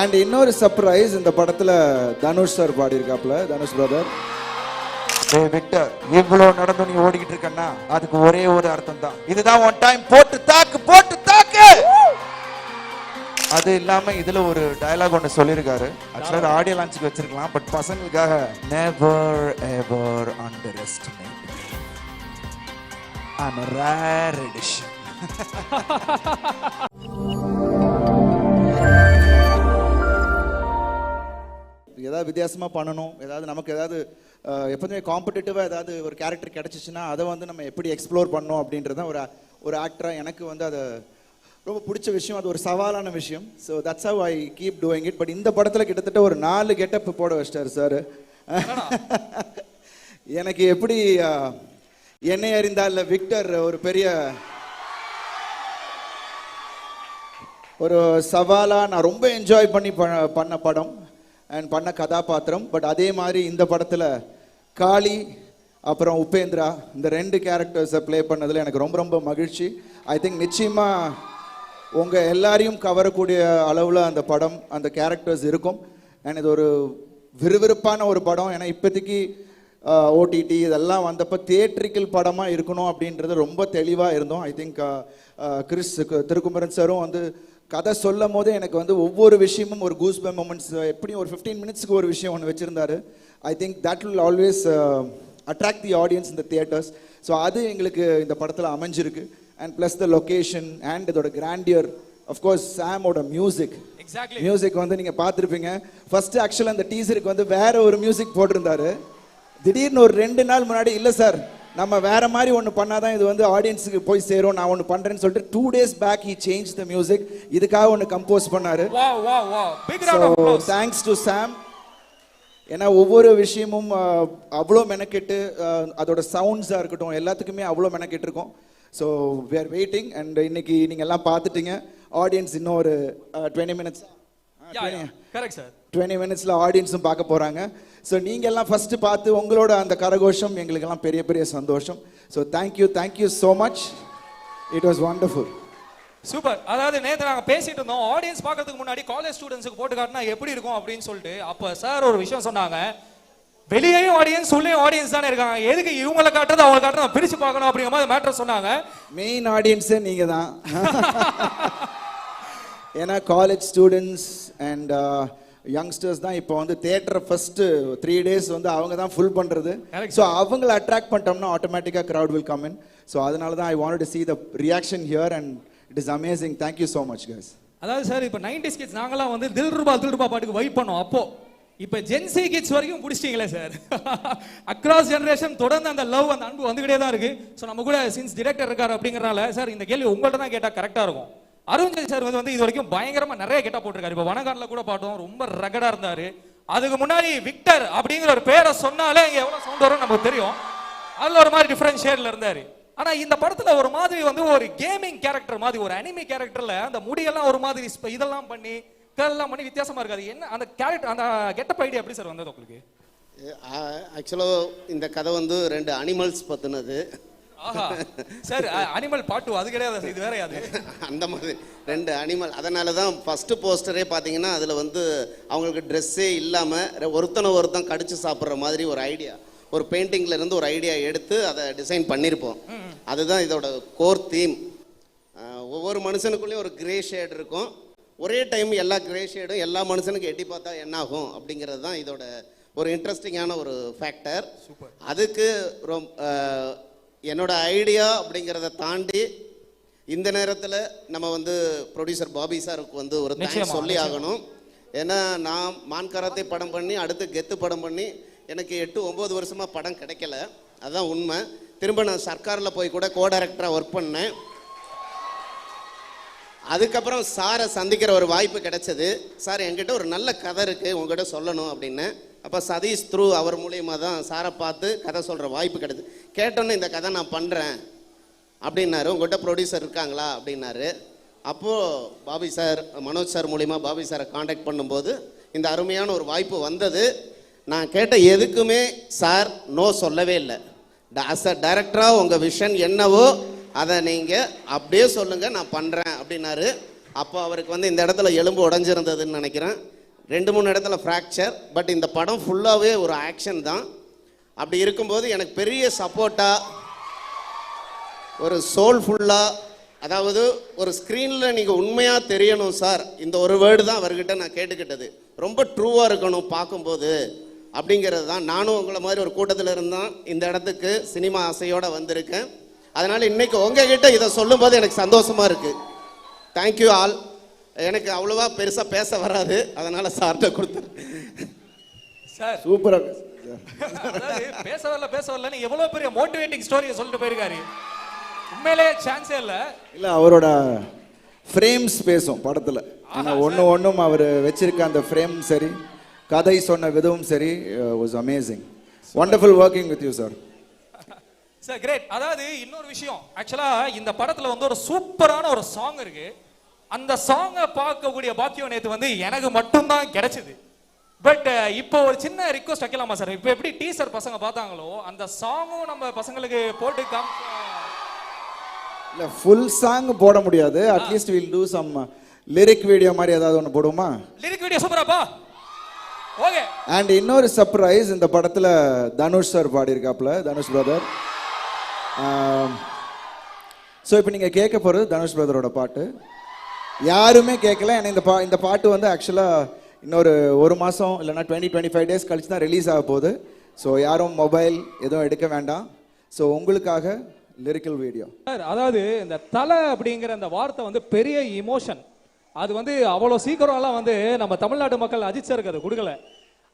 And இன்னொரு surprise இந்த படத்துல தனுஷ் சார் பாடியிருக்காப்ல தனுஷ் பிரதர் டேய் விக்டர் இவ்வளவு நடந்து நீ ஓடிக்கிட்டு இருக்கன்னா அதுக்கு ஒரே ஒரு அர்த்தம் தான் இதுதான் ஒன் டைம் போட்டு தாக்கு போட்டு தாக்கு! அது இல்லாம இதுல ஒரு டயலாக் ஒன்று சொல்லியிருக்காரு. ஆக்சுவலாக ஆடியோ லான்ச்சுக்கு வச்சிருக்கலாம் பட் பசங்களுக்காக never ever underestimate I'm rare edition ஏதாவது வித்தியாசமா பண்ணணும் ஏதாவது நமக்கு ஏதாவது எப்போதுமே காம்படிட்டிவாக ஏதாவது ஒரு கேரக்டர் கிடச்சிச்சின்னா அதை வந்து நம்ம எப்படி எக்ஸ்ப்ளோர் பண்ணோம் அப்படின்றது தான் ஒரு ஒரு ஆக்டராக எனக்கு வந்து அதை ரொம்ப பிடிச்ச விஷயம். அது ஒரு சவாலான விஷயம். So that's how I keep doing it but இந்த படத்தில் கிட்டத்தட்ட ஒரு நாலு கெட்டப் போட வச்சிட்டாரு சார் எனக்கு எப்படி என்னை அறிந்தால் விக்டர் ஒரு பெரிய ஒரு சவாலாக நான் ரொம்ப என்ஜாய் பண்ணி ப- பண்ண படம். அண்ட் பண்ண கதாபாத்திரம். பட் அதே மாதிரி இந்த படத்தில் காளி அப்புறம் உபேந்திரா இந்த ரெண்டு கேரக்டர்ஸை ப்ளே பண்ணதில் எனக்கு ரொம்ப ரொம்ப மகிழ்ச்சி. ஐ திங்க் நிச்சயமாக உங்கள் எல்லாரையும் கவரக்கூடிய அளவில் அந்த படம் அந்த கேரக்டர்ஸ் இருக்கும். அண்ட் இது ஒரு விறுவிறுப்பான ஒரு படம். ஏன்னா இப்போதைக்கு ஓடிடி இதெல்லாம் வந்தப்போ தியேட்ரிக்கல் படமாக இருக்கணும் அப்படின்றது ரொம்ப தெளிவாக இருந்தோம். ஐ திங்க் கிறிஸ் திருக்குமரன் சாரும் வந்து கதை சொல்லும் போதே எனக்கு வந்து ஒவ்வொரு விஷயமும் ஒரு கூஸ் பை மூமெண்ட்ஸ் எப்படியும் ஒரு ஃபிஃப்டீன் மினிட்ஸ்க்கு ஒரு விஷயம் ஒன்று வச்சுருந்தாரு. I think that will always attract the audience இந்த தியேட்டர்ஸ் ஸோ அது எங்களுக்கு இந்த படத்தில் அமைஞ்சிருக்கு. And plus the location and இதோட கிராண்டியர் அஃப்கோர்ஸ் சாமோட மியூசிக் Exactly. மியூசிக் வந்து நீங்கள் பார்த்துருப்பீங்க. ஃபர்ஸ்ட் ஆக்சுவலாக அந்த டீசருக்கு வந்து வேற ஒரு மியூசிக் போட்டிருந்தாரு. திடீர்னு ஒரு ரெண்டு நாள் முன்னாடி இல்லை சார் நம்ம வேற மாதிரி ஒன்று பண்ணாதான் இது வந்து ஆடியன்ஸுக்கு போய் சேரும். நான் ஒன்று பண்ணுறேன்னு சொல்லிட்டு two days back he change the music இதுக்காக ஒன்று கம்போஸ் பண்ணாரு. தேங்க்ஸ் டு சாம் ஏன்னா ஒவ்வொரு விஷயமும் அவ்வளோ மெனக்கெட்டு அதோட சவுண்ட்ஸாக இருக்கட்டும் எல்லாத்துக்குமே அவ்வளோ மெனக்கெட்டு இருக்கோம் so we are waiting and இன்னைக்கு நீங்கள் எல்லாம் பார்த்துட்டீங்க. ஆடியன்ஸ் இன்னும் ஒரு டுவெண்ட்டி மினிட்ஸ். டுவெண்ட்டி மினிட்ஸில் ஆடியன்ஸும் பார்க்க போகிறாங்க ஸோ நீங்கள் எல்லாம் ஃபஸ்ட்டு பார்த்து உங்களோட அந்த கரகோஷம் எங்களுக்கெல்லாம் பெரிய பெரிய சந்தோஷம். So thank you thank you so much it was wonderful super அதாவது நேத்து நாங்க பேசிட்டு இருந்தோம். ஆடியன்ஸ் பார்க்கறதுக்கு முன்னாடி காலேஜ் ஸ்டூடெண்ட்ஸ்க்கு போட்டு காட்டினா எப்படி இருக்கும் அப்படின்னு சொல்லிட்டு அப்ப சார் ஒரு விஷயம் சொன்னாங்க. வெளியேயும் ஆடியன்ஸ் உள்ளேயும் ஆடியன்ஸ் தானே இருக்காங்க. எதுக்கு இவங்களை காட்டுறது அவங்களை காட்டுறது பிரிச்சு பார்க்கணும் அப்படிங்கிற மாதிரி மேட்டர் சொன்னாங்க. மெயின் ஆடியன்ஸே நீங்கள் தான். ஏன்னா காலேஜ் ஸ்டூடெண்ட்ஸ் அண்ட் யங்ஸ்டர்ஸ் தான் இப்போ வந்து தேட்டரை ஃபஸ்ட்டு த்ரீ டேஸ் வந்து அவங்க தான் ஃபுல் பண்ணுறது. ஸோ அவங்கள அட்ராக்ட் பண்ணிட்டோம்னா ஆட்டோமேட்டிக்காக crowd will come in. So அதனால தான் I want to the reaction here and it is amazing. Thank you so much guys. அதாவது சார் இப்போ நைன்டி கிட்ஸ் நாங்களாம் வந்து தில் ரூபா தில் ரூபா பாட்டுக்கு வைப் பண்ணோம் அப்போ. இப்போ ஜென்சி கிட்ஸ் வரைக்கும் பிடிச்சிட்டீங்களே சார் அக்ராஸ் ஜெனரேஷன் தொடர்ந்து அந்த லவ் அந்த அன்பு வந்துகிட்டே தான் இருக்கு. ஸோ நம்ம கூட சின்ஸ் டிரெக்டர் இருக்காரு அப்படிங்கறனால சார் இந்த கேள்வி உங்கள்ட்ட தான் கேட்டால் கரெக்டாக இருக்கும். அருண்ஜெய் சார் வந்து வந்து இது வரைக்கும் பயங்கரமா நிறைய கெட்டா போட்டிருக்காரு. இப்போ வனகாரில கூட பாட்டோம் ரொம்ப ரகடா இருந்தாரு. அதுக்கு முன்னாடி விக்டர் அப்படிங்கிற ஒரு பேரை சொன்னாலே இங்க எவ்வளவு சவுண்ட் வரும் நமக்கு தெரியும். அதுல ஒரு மாதிரி டிஃப்ரெண்ட் ஷேட்ல இருந்தாரு. ஆனா இந்த படத்துல ஒரு மாதிரி வந்து ஒரு கேமிங் கேரக்டர் மாதிரி ஒரு அனிமி கேரக்டர்ல அந்த முடியெல்லாம் ஒரு மாதிரி இதெல்லாம் பண்ணி கல்லாம் பண்ணி வித்தியாசமா இருக்காது. என்ன அந்த கேரக்டர் அந்த கெட்டப் ஐடியா எப்படி சார் வந்தது உங்களுக்கு? ஆக்சுவலாக இந்த கதை வந்து ரெண்டு அனிமல்ஸ் பற்றினது ஆஹா. சார் அனிமல் பாட்டு அது கிடையாது. இது வேற அது அந்த மாதிரி. ரெண்டு அனிமல் அதனால தான் ஃபஸ்ட்டு போஸ்டரே பார்த்தீங்கன்னா அதில் வந்து அவங்களுக்கு ட்ரெஸ்ஸே இல்லாமல் ஒருத்தனை ஒருத்தன் கடிச்சு சாப்பிட்ற மாதிரி ஒரு ஐடியா ஒரு பெயிண்டிங்ல இருந்து ஒரு ஐடியா எடுத்து அதை டிசைன் பண்ணியிருப்போம் அதுதான் இதோட கோர் தீம் ஒவ்வொரு மனுஷனுக்குள்ளேயும் ஒரு கிரே ஷேட் இருக்கும். ஒரே டைம் எல்லா கிரே ஷேடும் எல்லா மனுஷனுக்கும் எட்டி பார்த்தா என்ன ஆகும் அப்படிங்கிறது தான் இதோட ஒரு இன்ட்ரெஸ்டிங்கான ஒரு ஃபேக்டர் அதுக்கு ரொம் அஹ், என்னோட ஐடியா அப்படிங்கிறத தாண்டி இந்த நேரத்தில் நம்ம வந்து ப்ரொடியூசர் பாபி சாருக்கு வந்து ஒரு தேங்க்ஸ் சொல்லி. ஆகணும். ஏன்னா நான் மான் கராத்தே படம் பண்ணி அடுத்து கெத்து படம் பண்ணி எனக்கு எட்டு ஒம்பது வருஷமா படம் கிடைக்கல. அதுதான் உண்மை. திரும்ப நான் சர்க்காரில் போய் கூட கோ டைரக்டராக ஒர்க் பண்ணேன். அதுக்கப்புறம் சாரை சந்திக்கிற ஒரு வாய்ப்பு கிடைச்சது. சார் என்கிட்ட ஒரு நல்ல கதை இருக்குது உங்ககிட்ட சொல்லணும் அப்படின்னு. அப்போ சதீஷ் த்ரூ அவர் மூலியமாக தான் சாரை பார்த்து கதை சொல்கிற வாய்ப்பு கிடைச்சது. கேட்டோன்னே இந்த கதை நான் பண்ணுறேன் அப்படின்னாரு. உங்கள்கிட்ட ப்ரொடியூசர் இருக்காங்களா? அப்படின்னாரு. அப்போது பாபி சார் மனோஜ் சார் மூலிமா பாபி சாரை காண்டாக்ட் பண்ணும்போது இந்த அருமையான ஒரு வாய்ப்பு வந்தது. நான் கேட்ட எதுக்குமே சார் நோ சொல்லவே இல்லை. அஸ் அ டைரக்டராக உங்கள் விஷன் என்னவோ அதை நீங்கள் அப்படியே சொல்லுங்கள் நான் பண்ணுறேன் அப்படின்னாரு. அப்போ அவருக்கு வந்து இந்த இடத்துல எலும்பு உடஞ்சிருந்ததுன்னு நினைக்கிறேன். ரெண்டு மூணு இடத்துல ஃப்ராக்சர் பட் இந்த படம் ஃபுல்லாகவே ஒரு ஆக்ஷன் தான். அப்படி இருக்கும்போது எனக்கு பெரிய சப்போர்ட்டாக ஒரு சோல்ஃபுல்லாக அதாவது ஒரு ஸ்க்ரீனில் நீங்கள் உண்மையாக தெரியணும் சார். இந்த ஒரு வேர்டு தான் அவர்கிட்ட நான் கேட்டுக்கிட்டது. ரொம்ப ட்ரூவாக இருக்கணும் பார்க்கும்போது அப்படிங்கிறது தான். நானும் உங்களை மாதிரி ஒரு கூட்டத்தில் இருந்தான் இந்த இடத்துக்கு சினிமா ஆசையோடு வந்திருக்கேன். அதனால் இன்னைக்கு உங்ககிட்ட இதை சொல்லும்போது எனக்கு சந்தோஷமாக இருக்குது தேங்க்யூ ஆல் எனக்கு அவ்வளோவா பெருசாக பேச வராது. அதனால் சார்கிட்ட கொடுத்துரு சார். சூப்பராக பேச வரல பேச வரலன்னு எவ்வளவு பெரிய மோட்டிவேட்டிங் ஸ்டோரியை சொல்லிட்டு போயிருக்காரு. உண்மையிலே சான்ஸே இல்ல. இல்லை அவரோட ஃப்ரேம்ஸ் பேசும் படத்தில். ஆனால் ஒன்று ஒன்றும் அவர் வச்சிருக்க அந்த ஃப்ரேம் சரி கதை சொன்ன விதமும் சரி was amazing wonderful working with you sir sir great அதாவது இன்னொரு விஷயம். ஆக்சுவலா இந்த படத்துல வந்து ஒரு சூப்பரான ஒரு சாங் இருக்கு. அந்த சாங்கை பார்க்கக்கூடிய பாக்கியம் நேத்து வந்து எனக்கு மட்டும்தான் கிடைச்சது. பட் இப்போ ஒரு சின்ன ரிக்வஸ்ட் வைக்கலாமா சார் இப்போ எப்படி டீசர் பசங்க பார்த்தாங்களோ அந்த சாங்கும் நம்ம பசங்களுக்கு போட்டு இல்லை ஃபுல் சாங் போட முடியாது. At least will do some lyric video மாதிரி ஏதாவது ஒன்று போடுவோமா? லிரிக் வீடியோ சூப்பராப்பா ஓகே அண்ட் இன்னொரு சர்ப்ரைஸ் இந்த படத்தில் தனுஷ் சார் பாடியிருக்காப்புல தனுஷ் பிரதர் ஸோ இப்போ நீங்கள் கேட்க போகிறது தனுஷ் பிரதரோட பாட்டு. யாருமே கேட்கல. ஏன்னா இந்த பா இந்த பாட்டு வந்து ஆக்சுவலாக இன்னொரு ஒரு மாதம் இல்லைன்னா டுவெண்ட்டி டுவெண்ட்டி ஃபைவ் டேஸ் கழிச்சு தான் ரிலீஸ் ஆக போகுது. ஸோ யாரும் மொபைல் எதுவும் எடுக்க வேண்டாம். ஸோ உங்களுக்காக லிரிக்கல் வீடியோ சார் அதாவது இந்த தலை அப்படிங்கிற அந்த வார்த்தை வந்து பெரிய இமோஷன் அது வந்து அவ்வளோ சீக்கிரம்லாம் வந்து நம்ம தமிழ்நாட்டு மக்கள் அஜித் சாருக்கு அதை கொடுக்கல.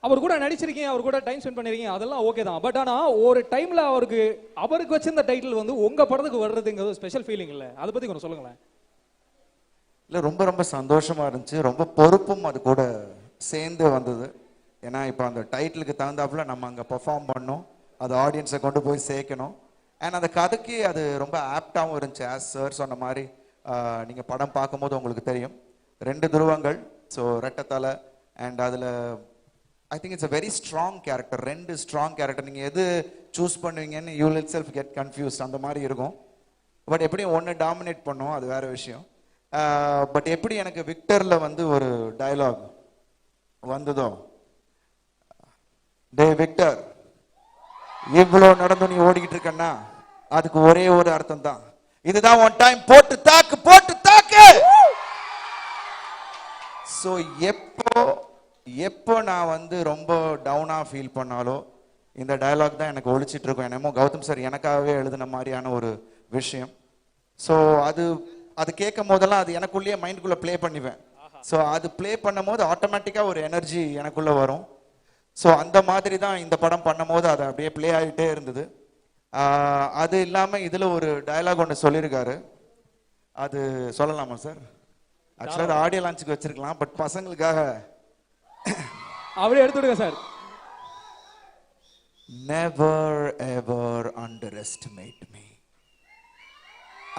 அவர் கூட நடிச்சிருக்கீங்க அவர் கூட டைம் ஸ்பெண்ட் பண்ணிருக்கீங்க அதெல்லாம் ஓகே தான். பட் ஆனால் ஒரு டைமில் அவருக்கு அவருக்கு வச்சிருந்த டைட்டில் வந்து உங்கள் படத்துக்கு வர்றதுங்கிறது ஸ்பெஷல் ஃபீலிங் இல்லை. அதை பற்றி கொஞ்சம் சொல்லுங்களேன். இல்லை ரொம்ப ரொம்ப சந்தோஷமாக இருந்துச்சு. ரொம்ப பொறுப்பும் அது கூட சேர்ந்து வந்தது. ஏன்னா இப்போ அந்த டைட்டிலுக்கு தகுந்தாப்புல நம்ம அங்கே பெர்ஃபார்ம் பண்ணோம். அது ஆடியன்ஸை கொண்டு போய் சேர்க்கணும். அண்ட் அந்த கதைக்கு அது ரொம்ப ஆப்டாகவும் இருந்துச்சு. ஆஸ் சார் சொன்ன மாதிரி நீங்கள் படம் பார்க்கும்போது உங்களுக்கு தெரியும். ரெண்டு துருவங்கள் ஸோ ரெட்டத்தலை அண்ட் அதில் I think it's a very strong character ரெண்டு ஸ்ட்ராங் கேரக்டர் நீங்கள் எது சூஸ் பண்ணுவீங்கன்னு you itself get confuse அந்த மாதிரி இருக்கும். பட் எப்படியும் ஒன்று டாமினேட் பண்ணும். அது வேறு விஷயம். பட் எப்படி எனக்கு விக்டரில் வந்து ஒரு டயலாக் வந்ததோ? டே விக்டர் இவ்வளோ நடந்து நீ ஓடிக்கிட்டு இருக்கன்னா? அதுக்கு ஒரே ஒரு அர்த்தம் தான். இதுதான் ஒன் டைம் போட்டு தாக்கு போட்டு தாக்கு! ஸோ எப்போ எப்போ நான் வந்து ரொம்ப டவுனாக ஃபீல் பண்ணாலோ இந்த டயலாக் தான் எனக்கு ஒழிச்சிட்டு இருக்கும். என்னமோ கௌதம் சார் எனக்காகவே எழுதின மாதிரியான ஒரு விஷயம். ஸோ அது அது கேட்கும் போதெல்லாம் அது எனக்குள்ளேயே மைண்டுக்குள்ளே ப்ளே பண்ணிப்பேன் ஸோ அது ப்ளே பண்ணும் போது ஆட்டோமேட்டிக்காக ஒரு எனர்ஜி எனக்குள்ளே வரும். ஸோ அந்த மாதிரி தான் இந்த படம் பண்ணும்போது அது அப்படியே ப்ளே ஆகிட்டே இருந்தது. அது இல்லாமல் இதில் ஒரு டயலாக் ஒன்று சொல்லியிருக்காரு. அது சொல்லலாமா சார் ஆக்சுவலாக அது ஆடியோ லான்ச்சுக்கு வச்சிருக்கலாம் பட் பசங்களுக்காக. அப்படியே எடுத்துடுங்க sir never ever underestimate me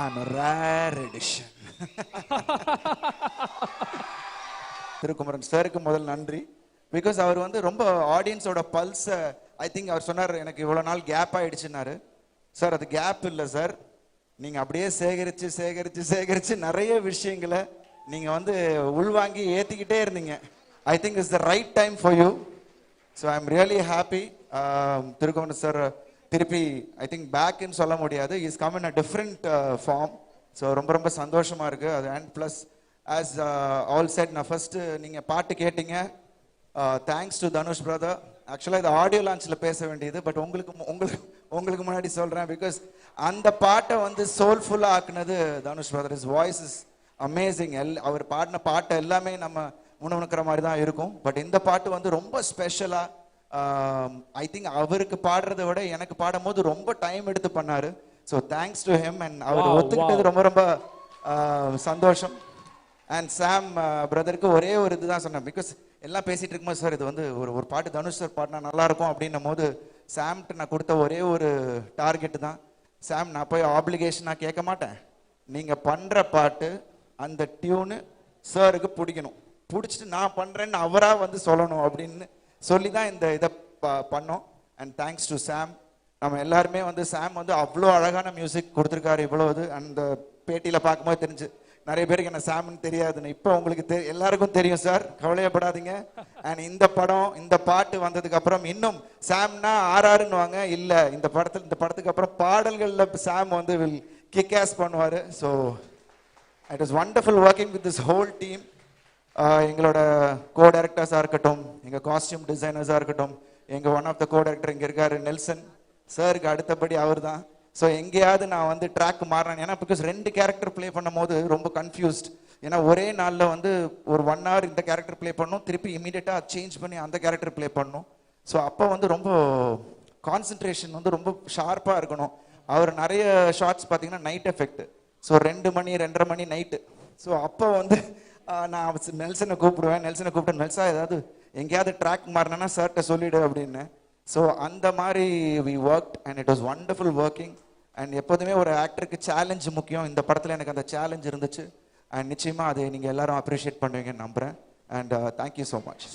I'm rare edition Thirukumaran சாருக்கு முதல் நன்றி. பிகாஸ் அவர் வந்து ரொம்ப ஆடியன்ஸோட பல்ஸை ஐ திங்க் அவர் சொன்னார் எனக்கு இவ்வளோ நாள் கேப் ஆயிடுச்சுன்னாரு. சார் அது கேப் இல்லை சார் நீங்கள் அப்படியே சேகரித்து சேகரித்து சேகரித்து நிறைய விஷயங்களை நீங்கள் வந்து உள்வாங்கி ஏற்றிக்கிட்டே இருந்தீங்க. I think is the right time for you so I am really happy Thirukumaran sir திருப்பி ஐ திங்க் பேக்குன்னு சொல்ல முடியாது. Is come in a different form so ரொம்ப ரொம்ப சந்தோஷமாக இருக்குது அது and plus as all set நான் ஃபஸ்ட்டு நீங்கள் பாட்டு கேட்டீங்க. தேங்க்ஸ் டு தனுஷ் பிரதர் ஆக்சுவலாக இது ஆடியோ லான்ச்சில் பேச வேண்டியது பட் உங்களுக்கு மு- உங்களுக்கு உங்களுக்கு முன்னாடி சொல்கிறேன் பிகாஸ் அந்த பாட்டை வந்து சோல்ஃபுல்லாக ஆக்குனது Dhanush brother is voice is amazing L அவர் பாடின பாட்டை எல்லாமே நம்ம முணுமுணுக்கிற மாதிரி தான் இருக்கும். பட் இந்த பாட்டு வந்து ரொம்ப ஸ்பெஷலாக ஐ திங்க் அவருக்கு பாடுறதை விட எனக்கு பாடும்போது ரொம்ப டைம் எடுத்து பண்ணாரு. So thanks to him and அவர் ஒத்துக்கிட்டது ரொம்ப ரொம்ப ஆஹ், சந்தோஷம். அண்ட் சாம் பிரதருக்கு ஒரே ஒரு இதுதான் சொன்னேன். பிகாஸ் எல்லாம் பேசிட்டு இருக்கும்போது சார் இது வந்து ஒரு ஒரு பாட்டு தனுஷ் சார் பாடினா நல்லா இருக்கும் அப்படின்னும் போது சாம்கிட்ட நான் கொடுத்த ஒரே ஒரு டார்கெட் தான். சாம் நான் போய் ஆப்ளிகேஷனாக கேட்க மாட்டேன். நீங்க பண்ற பாட்டு அந்த டியூனு சாருக்கு பிடிக்கணும். பிடிச்சிட்டு நான் பண்றேன்னு அவரா வந்து சொல்லணும் அப்படின்னு சொல்லி தான் இந்த இதை ப- பண்ணோம். அண்ட் தேங்க்ஸ் டு சாம் நம்ம எல்லாருமே வந்து சாம் வந்து அவ்வளோ அழகான மியூசிக் கொடுத்துருக்காரு இவ்வளோ இது. அந்த பேட்டியில் பார்க்கும்போது தெரிஞ்சு நிறைய பேருக்கு என்ன சாம்னு தெரியாதுன்னு. இப்போ உங்களுக்கு தெ எல்லாருக்கும் தெரியும் சார் கவலையப்படாதீங்க. அண்ட் இந்த படம் இந்த பாட்டு வந்ததுக்கு அப்புறம் இன்னும் சாம்னா ஆர்ஆர்னு இல்லை இந்த படத்தில் இந்த படத்துக்கு அப்புறம் பாடல்களில் சாம் வந்து வில் கிக் ஆஸ் பண்ணுவார். So it is wonderful working with this whole team எங்களோட கோ டைரக்டர்ஸாக இருக்கட்டும் எங்கள் காஸ்டியூம் டிசைனர்ஸாக இருக்கட்டும் எங்கள் one of the co director இங்கே இருக்காரு நெல்சன். சாருக்கு அடுத்தபடி அவர் தான் ஸோ எங்கேயாவது நான் வந்து ட்ராக் மாறினேன் ஏன்னா பிகாஸ் ரெண்டு கேரக்டர் ப்ளே பண்ணும்போது ரொம்ப கன்ஃபியூஸ்ட் ஏன்னா ஒரே நாளில் வந்து ஒரு ஒன் ஹவர் இந்த கேரக்டர் ப்ளே பண்ணணும் திருப்பி இமீடியட்டாக சேஞ்ச் பண்ணி அந்த கேரக்டர் ப்ளே பண்ணணும் ஸோ அப்போ வந்து ரொம்ப கான்சென்ட்ரேஷன் வந்து ரொம்ப ஷார்ப்பாக இருக்கணும். அவர் நிறைய ஷார்ட்ஸ் பார்த்தீங்கன்னா நைட் எஃபெக்ட் ஸோ ரெண்டு மணி ரெண்டரை மணி நைட்டு ஸோ அப்போ வந்து நான் நெல்சனை கூப்பிடுவேன் நெல்சனை கூப்பிட்டு நெல்சா ஏதாவது எங்கேயாவது ட்ராக் மாறினா சார்கிட்ட சொல்லிவிடு அப்படின்னு. ஸோ அந்த மாதிரி we work and it was wonderful working and எப்போதுமே ஒரு ஆக்டருக்கு சேலஞ்ச் முக்கியம். இந்த படத்தில் எனக்கு அந்த சேலஞ்ச் இருந்துச்சு. அண்ட் நிச்சயமாக அதை நீங்கள் எல்லாரும் அப்ரிஷியேட் பண்ணுவீங்கன்னு நம்புகிறேன் அண்ட் தேங்க்யூ ஸோ மச்